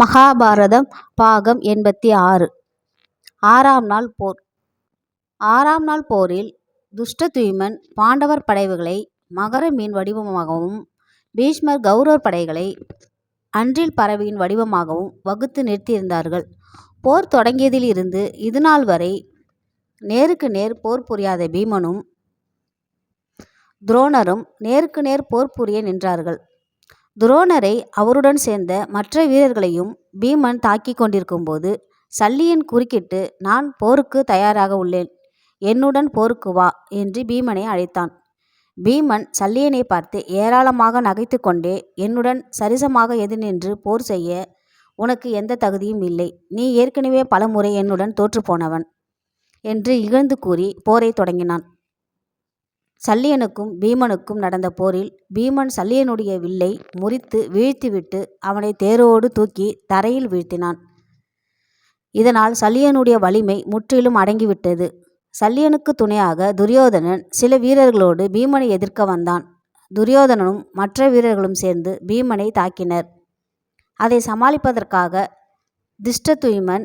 மகாபாரதம் பாகம் எண்பத்தி ஆறு. ஆறாம் நாள் போர். ஆறாம் நாள் போரில் துஷ்டத்யும்னன் பாண்டவர் படைவுகளை மகர மீன் வடிவமாகவும் பீஷ்மர் கௌரவர் படைகளை அன்றில் பறவையின் வடிவமாகவும் வகுத்து நிறுத்தியிருந்தார்கள். போர் தொடங்கியதில் இருந்து இதுநாள் வரை நேருக்கு நேர் போர் புரியாத பீமனும் துரோணரும் நேருக்கு நேர் போர் புரிய நின்றார்கள். துரோணரை அவருடன் சேர்ந்த மற்ற வீரர்களையும் பீமன் தாக்கிக் கொண்டிருக்கும்போது சல்லியன் குறுக்கிட்டு நான் போருக்கு தயாராக உள்ளேன். என்னுடன் போருக்கு வா என்று பீமனை அழைத்தான். பீமன் சல்லியனை பார்த்து ஏராளமாக நகைத்து கொண்டே என்னுடன் சரிசமாக எதிர்நின்று போர் செய்ய உனக்கு எந்த தகுதியும் இல்லை. நீ ஏற்கனவே பலமுறை என்னுடன் தோற்றுப்போனவன் என்று இகழ்ந்து கூறி போரை தொடங்கினான். சல்லியனுக்கும் பீமனுக்கும் நடந்த போரில் பீமன் சல்லியனுடைய வில்லை முறித்து வீழ்த்திவிட்டு அவனை தேரோடு தூக்கி தரையில் வீழ்த்தினான். இதனால் சல்லியனுடைய வலிமை முற்றிலும் அடங்கிவிட்டது. சல்லியனுக்கு துணையாக துரியோதனன் சில வீரர்களோடு பீமனை எதிர்க்க வந்தான். துரியோதனனும் மற்ற வீரர்களும் சேர்ந்து பீமனை தாக்கினர். அதை சமாளிப்பதற்காக திஷ்டதுய்மன்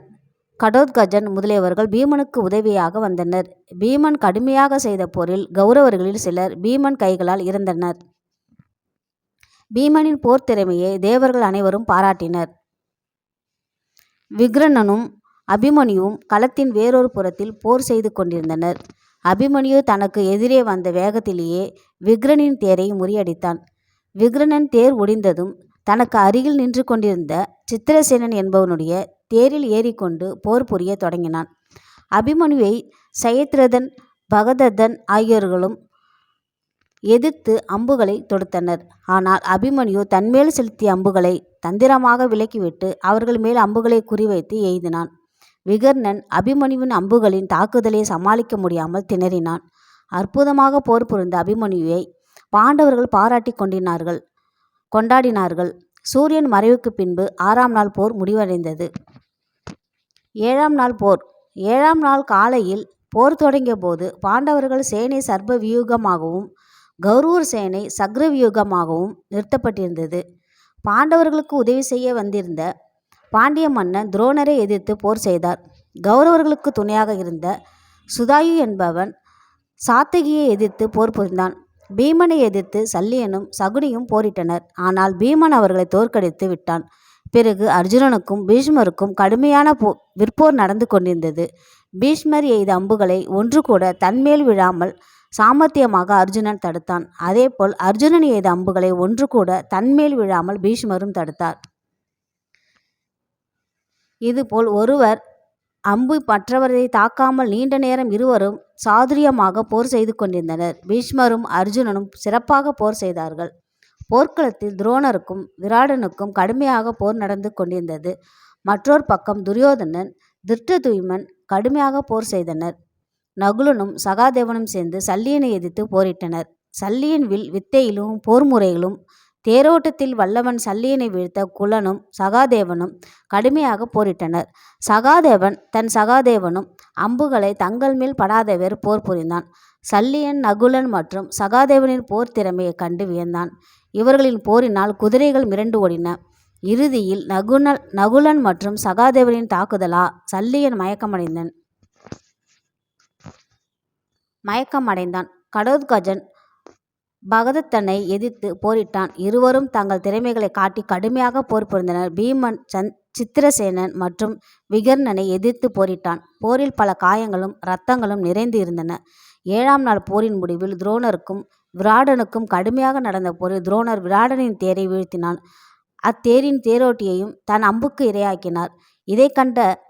கடோத்கஜன் முதலியவர்கள் பீமனுக்கு உதவியாக வந்தனர். பீமன் கடுமையாக செய்த போரில் கௌரவர்களில் சிலர் பீமன் கைகளால் இறந்தனர். பீமனின் போர் திறமையை தேவர்கள் அனைவரும் பாராட்டினர். விக்ரணனும் அபிமன்யுவும் களத்தின் வேறொரு புறத்தில் போர் செய்து கொண்டிருந்தனர். அபிமன்யு தனக்கு எதிரே வந்த வேகத்திலேயே விக்ரனின் தேரை முறியடித்தான். விக்ரணன் தேர் ஒடிந்ததும் தனக்கு அருகில் நின்று கொண்டிருந்த சித்திரசேனன் என்பவனுடைய தேரில் ஏறிக்கொண்டு போர் புரிய தொடங்கினான். அபிமனுவை சயத்ரதன் பகதத்தன் ஆகியோர்களும் எதிர்த்து அம்புகளை தொடுத்தனர். ஆனால் அபிமன்யு தன்மேல் செலுத்திய அம்புகளை தந்திரமாக விலக்கிவிட்டு அவர்கள் மேல் அம்புகளை குறிவைத்து எய்தினான். விகர்ணன் அபிமன்யுவின் அம்புகளின் தாக்குதலை சமாளிக்க முடியாமல் திணறினான். அற்புதமாக போர் புரிந்த அபிமன்யுவை பாண்டவர்கள் பாராட்டி கொண்டினார்கள். கொண்டாடினார்கள். சூரியன் மறைவுக்கு பின்பு ஆறாம் நாள் போர் முடிவடைந்தது. ஏழாம் நாள் போர். ஏழாம் நாள் காலையில் போர் தொடங்கிய போது பாண்டவர்கள் சேனை சர்ப வியூகமாகவும் கௌரூர் சேனை சக்ர வியூகமாகவும் நிறுத்தப்பட்டிருந்தது. பாண்டவர்களுக்கு உதவி செய்ய வந்திருந்த பாண்டிய மன்னன் துரோணரை எதிர்த்து போர் செய்தார். கௌரவர்களுக்கு துணையாக இருந்த சுதாயு என்பவன் சாத்தகியை எதிர்த்து போர் புரிந்தான். பீமனை எதிர்த்து சல்லியனும் சகுனியும் போரிட்டனர். ஆனால் பீமன் அவர்களை தோற்கடித்து விட்டான். பிறகு அர்ஜுனனுக்கும் பீஷ்மருக்கும் கடுமையான போ விற்போர் நடந்து கொண்டிருந்தது. பீஷ்மர் எய்த அம்புகளை ஒன்று கூட தன்மேல் விழாமல் சாமர்த்தியமாக அர்ஜுனன் தடுத்தான். அதேபோல் அர்ஜுனன் எய்த அம்புகளை ஒன்று கூட தன்மேல் விழாமல் பீஷ்மரும் தடுத்தார். இதுபோல் ஒருவர் அம்பு மற்றவரை தாக்காமல் நீண்ட நேரம் இருவரும் சாதுரியமாக போர் செய்து கொண்டிருந்தனர். பீஷ்மரும் அர்ஜுனனும் சிறப்பாக போர் செய்தார்கள். போர்க்களத்தில் துரோணருக்கும் விராடனுக்கும் கடுமையாக போர் நடந்து கொண்டிருந்தது. மற்றொரு பக்கம் துரியோதனன் திருஷ்டதுய்மன் கடுமையாக போர் செய்தனர். நகுலனும் சகாதேவனும் சேர்ந்து சல்லியனை எதிர்த்து போரிட்டனர். சல்லியன் வில் வித்தையிலும் போர் முறையிலும் தேரோட்டத்தில் வல்லவன் சல்லியனை வீழ்த்த குலனும் சகாதேவனும் கடுமையாக போரிட்டனர். சகாதேவன் தன் சகாதேவனும் அம்புகளை தங்கள் மேல் படாதவர் போர் புரிந்தான். சல்லியன் நகுலன் மற்றும் சகாதேவனின் போர் திறமையை கண்டு வியந்தான். இவர்களின் போரினால் குதிரைகள் மிரண்டு ஓடின. இறுதியில் நகுனல் நகுலன் மற்றும் சகாதேவனின் தாக்குதலா சல்லியன் மயக்கமடைந்தன். மயக்கமடைந்தான். கடோத்கஜன் பகதத்தனை எதிர்த்து போரிட்டான். இருவரும் தங்கள் திறமைகளை காட்டி கடுமையாக போர் புரிந்தனர். பீமன் சந் சித்திரசேனன் மற்றும் விகர்ணனை எதிர்த்து போரிட்டான். போரில் பல காயங்களும் இரத்தங்களும் நிறைந்து இருந்தன. ஏழாம் நாள் போரின் முடிவில் துரோணருக்கும் விராடனுக்கும் கடுமையாக நடந்த போரில் துரோணர் விராடனின் தேரை வீழ்த்தினான். அத்தேரின் தேரோட்டியையும் தன் அம்புக்கு இரையாக்கினார். இதை கண்ட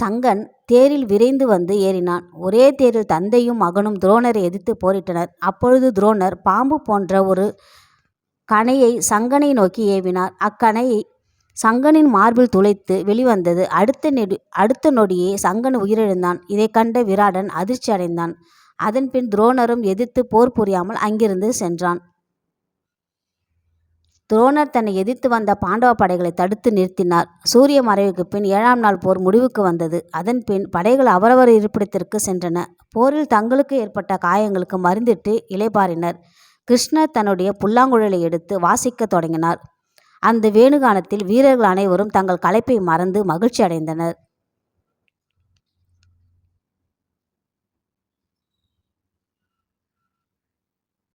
சங்கன் தேரில் விரைந்து வந்து ஏறினான். ஒரே தேரில் தந்தையும் மகனும் துரோணரை எதிர்த்து போரிட்டனர். அப்பொழுது துரோணர் பாம்பு போன்ற ஒரு கணையை சங்கனை நோக்கி ஏவினார். அக்கணையை சங்கனின் மார்பில் துளைத்து வெளிவந்தது. அடுத்த நெடு அடுத்த நொடியே சங்கன் உயிரிழந்தான். இதை கண்ட விராடன் அதிர்ச்சி அடைந்தான் அதன்பின் துரோணரும் எதிர்த்து போர் புரியாமல் அங்கிருந்து சென்றான். துரோணர் தன்னை எதிர்த்து வந்த பாண்டவ படைகளை தடுத்து நிறுத்தினார். சூரிய மறைவுக்கு பின் ஏழாம் நாள் போர் முடிவுக்கு வந்தது. அதன் பின் படைகள் அவரவர் இருப்பிடத்திற்கு சென்றன. போரில் தங்களுக்கு ஏற்பட்ட காயங்களுக்கு மருந்திட்டு இலைபாரினர் கிருஷ்ணர் தன்னுடைய புல்லாங்குழலை எடுத்து வாசிக்க தொடங்கினார். அந்த வேணுகானத்தில் வீரர்கள் அனைவரும் தங்கள் களைப்பை மறந்து மகிழ்ச்சி அடைந்தனர்